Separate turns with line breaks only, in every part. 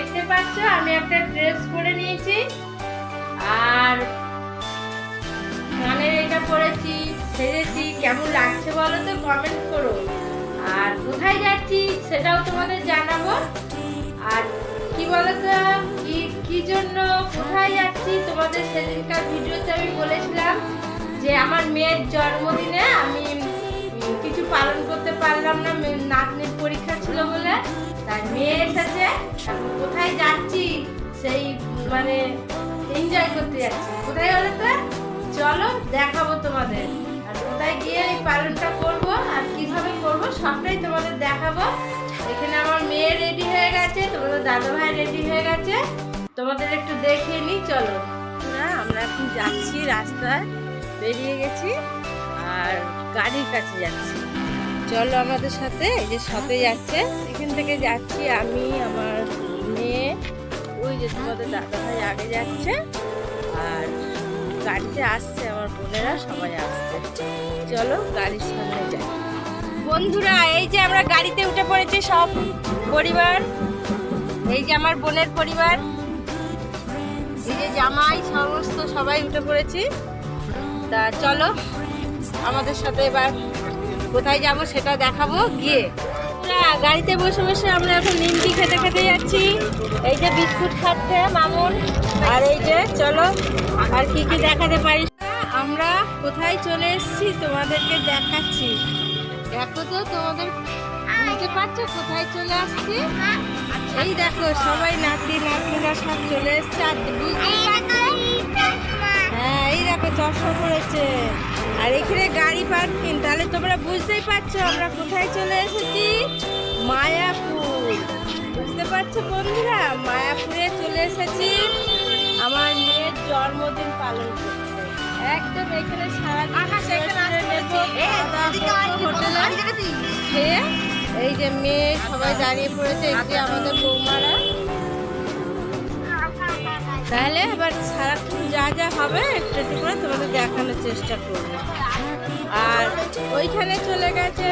দেখতে পাচ্ছ, আমি একটা ড্রেস পরে নিয়েছি। আর কানের এটা পরেছি, সেজেছি, কেমন লাগছে বলো তো কমেন্ট করো। আর কোথায় যাচ্ছি সেটাও তোমাদের জানাব। আর কি বলতো, কি কি জন্য, কোথায় যাচ্ছি তোমাদের সেদিনকার ভিডিওতে আমি বলেছিলাম যে আমার মেয়ের জন্মদিনে আমি কিছু পালন করতে পারলাম না নাতনির পরীক্ষা ছিল বলে। তাই মেয়ে এসেছে কোথায় যাচ্ছি? সেই মানে এনজয় করতে যাচ্ছি। কোথায় বলো তো? চলো, দেখাবো তোমাদের। আর কোথায় গিয়ে এই পালনটা করব আর কীভাবে করব, সবটাই তোমাদের দেখাবো। এখানে আমার মেয়ে রেডি হয়ে গেছে, তোমাদের দাদা ভাই রেডি হয়ে গেছে। তোমাদের একটু দেখিয়ে নিই চলো। না, আমরা এখন যাচ্ছি রাস্তায়, বেরিয়ে গেছি, আর গাড়ির কাছে যাচ্ছি। চলো আমাদের সাথে যে সাথে যাচ্ছে। এখান থেকে যাচ্ছি আমি, আমার মেয়ে, ওই যে তোমাদের দাদা ভাই আগে যাচ্ছে। আর গাড়িতে আসছে আমার বোনেরা, সবাই আসছে। চলো গাড়ির সামনে যাই। বন্ধুরা, এই যে আমরা গাড়িতে উঠে পড়েছি সব পরিবার। এই যে আমার বোনের পরিবার। এই যে জামাই, সমস্ত সবাই উঠে পড়েছি। তা চলো, আমাদের সাথে এবার কোথায় যাব সেটা দেখাবো গিয়ে। গাড়িতে বসে বসে আমরা এখন নিমকি খেতে খেতে যাচ্ছি। এই যে বিস্কুট খাচ্ছে মামুন। আর এই যে চলো আর কি কি দেখাতে পারি? আমরা কোথায় চলে এসেছি তোমাদেরকে দেখাচ্ছি। দেখো তো তোমাদের বুঝতে পারছ কোথায় চলে আসছি? এই দেখো সবাই নাতি নাতনিরা সব চলে এসছে। আর বুঝতেই পারছ হ্যাঁ এই দেখো চশমা পড়েছে। আর এখানে গাড়ি পার্কিং তাহলে তোমরা বুঝতেই পারছ আমরা কোথায় চলে এসেছি? মায়াপুর। বুঝতে পারছ বন্ধুরা? মায়াপুরে চলে এসেছি আমার মেয়ের জন্মদিন পালন করতে। একদম এখানে সারাদিন এই যে মেয়ে সবাই দাঁড়িয়ে পড়েছে এই যে আমাদের বৌমারা। তাহলে এবার সারাক্ষণ যা হবে একটু একটু করে তোমাদের দেখানোর চেষ্টা করব। আর ওইখানে চলে গেছে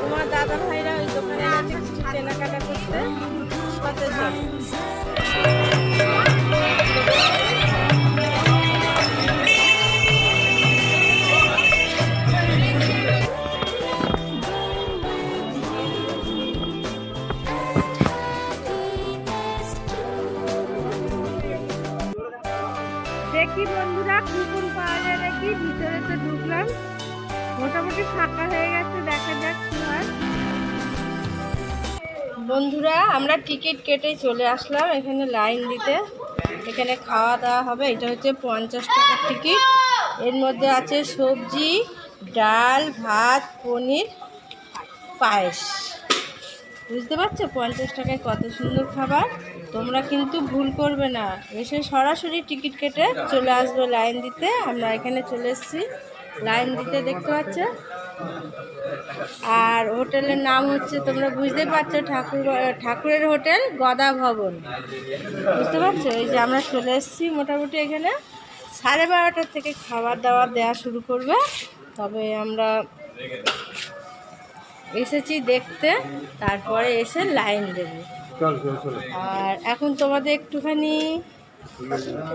তোমার দাদা ভাইরা ওই দোকানে আছে কিছু কেনাকাটা করতে। দেখি বন্ধুরা কুপন পাওয়া যায় নাকি ভিতরে তো ঢুকলাম। মোটামুটি ফাঁকা হয়ে গেছে, দেখা যাক বন্ধুরা, আমরা টিকিট কেটে চলে আসলাম এখানে লাইন দিতে। এখানে খাওয়া দাওয়া হবে, এটা হচ্ছে পঞ্চাশ টাকার টিকিট। এর মধ্যে আছে সবজি, ডাল, ভাত, পনির, পায়েস। বুঝতে পারছ? পঞ্চাশ টাকায় কত সুন্দর খাবার। তোমরা কিন্তু ভুল করবে না। এসে সরাসরি টিকিট কেটে চলে আসবে লাইন দিতে। আমরা এখানে চলে এসেছি। লাইন দিতে দেখতে পাচ্ছ? আর হোটেলের নাম হচ্ছে, তোমরা বুঝতে পারছ, ঠাকুর, ঠাকুরের হোটেল গদা ভবন। বুঝতে পারছ? এই যে আমরা চলে এসেছি মোটামুটি এখানে। সাড়ে বারোটার থেকে খাবার দাবার দেওয়া শুরু করবে। তবে আমরা এসেছি দেখতে তারপরে এসে লাইন দেবে। আর এখন তোমাদের একটুখানি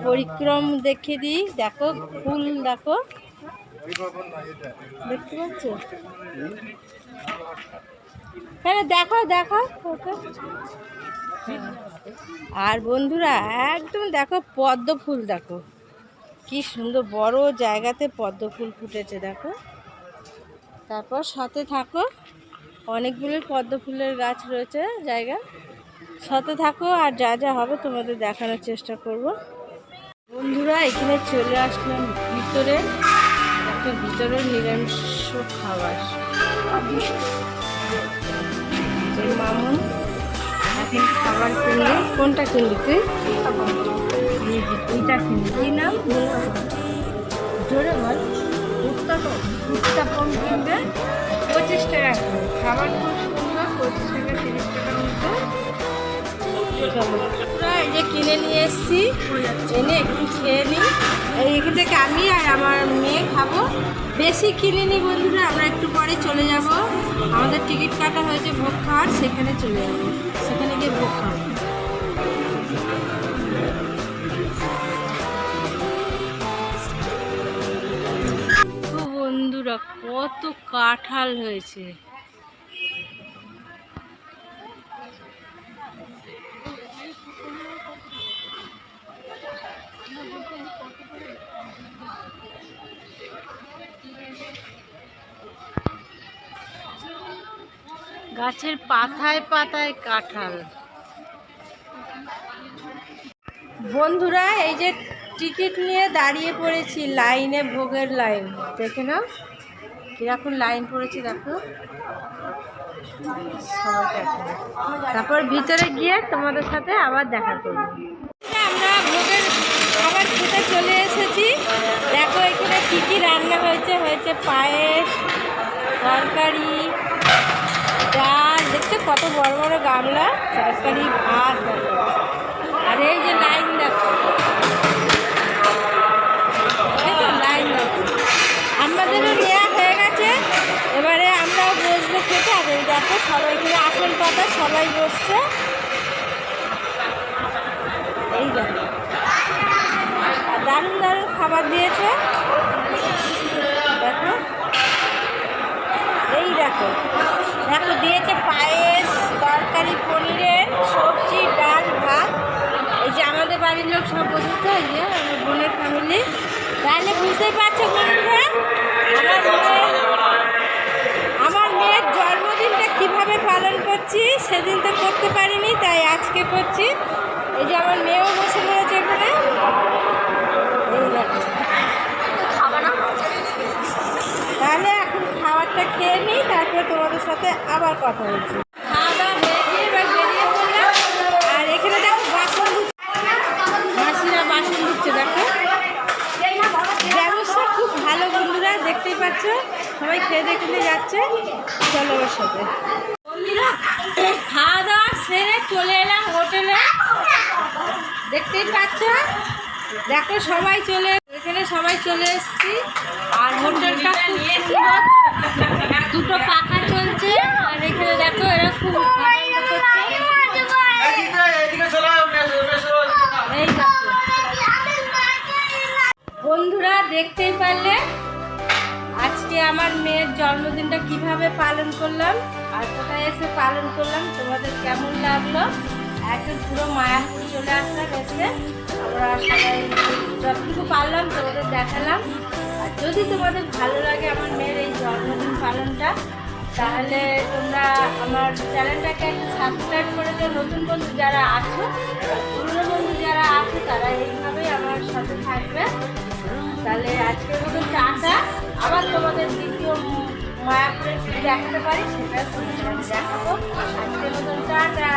পরিক্রম দেখে দিই। দেখো ফুল দেখো। দেখতে পাচ্ছ? হ্যাঁ দেখো দেখো ওকে। আর বন্ধুরা একদম দেখো পদ্ম ফুল দেখো। কি সুন্দর বড় জায়গাতে পদ্ম ফুল ফুটেছে দেখো। তারপর সাথে থাকো। অনেকগুলো পদ্ম ফুলের গাছ রয়েছে জায়গা। সাথে থাকো আর যা যা হবে তোমাদের দেখানোর চেষ্টা করব। বন্ধুরা, এখানে চলে আসলাম ভিতরে, একটা ভিতরে নিরামিষ খাবার। মামুন, এখন খাবার কিনলে কোনটা কিনলি তুই? এইটা কিনলি নাম? জোরে বল। উত্তাপম উত্তাপম কিনবে পঁচিশ টাকা খাবার খুব টাকা, তিরিশ টাকার কিনে নিয়ে এসেছি, এনে একটু খেয়ে নিই এখান থেকে আমি আর আমার মেয়ে খাব। বেশি কিনে নিই বন্ধুরা, আমরা একটু পরে চলে যাব। আমাদের টিকিট কাটা হয়েছে ভোগ খাওয়ার, সেখানে চলে যাব। সেখানে গিয়ে ভোগ খাব। বন্ধুরা, কত কাঁঠাল হয়েছে। গাছের পাতায় পাতায় কাঁঠাল। বন্ধুরা, এই যে টিকিট নিয়ে দাঁড়িয়ে পড়েছি, লাইনে ভোগের লাইন। দেখে নাও। কীরকম লাইন পড়েছে, দেখো। তারপর ভিতরে গিয়ে তোমাদের সাথে আবার দেখা করব। আমরা ভোগের খাবার খেতে চলে এসেছি। দেখো এখানে কী কী রান্না হয়েছে হয়েছে পায়েস, তরকারি, ডাল। দেখছ কত বড় বড় গামলা, তরকারি, ভাত আর এই যে লাইন দেখো। লাইন দেখো। আমাদেরও নেওয়া দেখো সবাই এখানে আসল পাতা সবাই বসছে। এই দারুণ দারুণ খাবার দিয়েছে। দেখো। এই দেখো। দেখো, দিয়েছে পায়েস, তরকারি, পনিরের সবজি, ডাল, ভাত। এই যে আমাদের বাড়ির লোক সব বসেছে, এই যে আমার বোনের ফ্যামিলি তাহলে বুঝতেই পারছ বন্ধুরা, আমার মেয়ের জন্মদিনটা কীভাবে পালন করছি সেদিন তো করতে পারিনি তাই আজকে করছি। এই যে আমার মেয়েও বসে পড়েছে এখানে। তাহলে এখন খাবারটা খেয়ে নিই তারপরে তোমাদের সাথে আবার কথা বলছি। খাওয়া দাওয়া গিয়ে এবার আর এখানে দেখো বাসন ধুচ্ছে। মাসিরা বাসন ধুচ্ছে দেখো। ব্যবস্থা খুব ভালো বন্ধুরা দেখতেই পাচ্ছ। সবাই খেয়ে দেখতে যাচ্ছে। চলো ওর সাথে। দেখতেই পাচ্ছ? দেখো, সবাই চলে এখানে সবাই চলে এসছি। আর হোটেলটা দুটো পাখা চলছে। আর এখানে দেখো, এরা খুব বন্ধুরা, দেখতেই পারলে আজকে আমার মেয়ের জন্মদিনটা কীভাবে পালন করলাম আর কোথায় এসে পালন করলাম, তোমাদের কেমন লাগল? একদম পুরো মায়াপুর চলে আসলাম এসে আমরা সবাই যতটুকু পারলাম তোমাদের দেখালাম। আর যদি তোমাদের ভালো লাগে আমার মেয়ের এই জন্মদিন পালনটা, তাহলে তোমরা আমার চ্যানেলটাকে একটু সাবস্ক্রাইব করে দিও। নতুন বন্ধু যারা আছো, পুরনো বন্ধু যারা আছে, তারা এইভাবেই আমার সাথে থাকবে। তাহলে আজকের মতন টাটা। আবার তোমাদের দ্বিতীয় মায়াপুরের যদি দেখাতে পারি সেটা দেখাবো। আজকের মতন টাটা।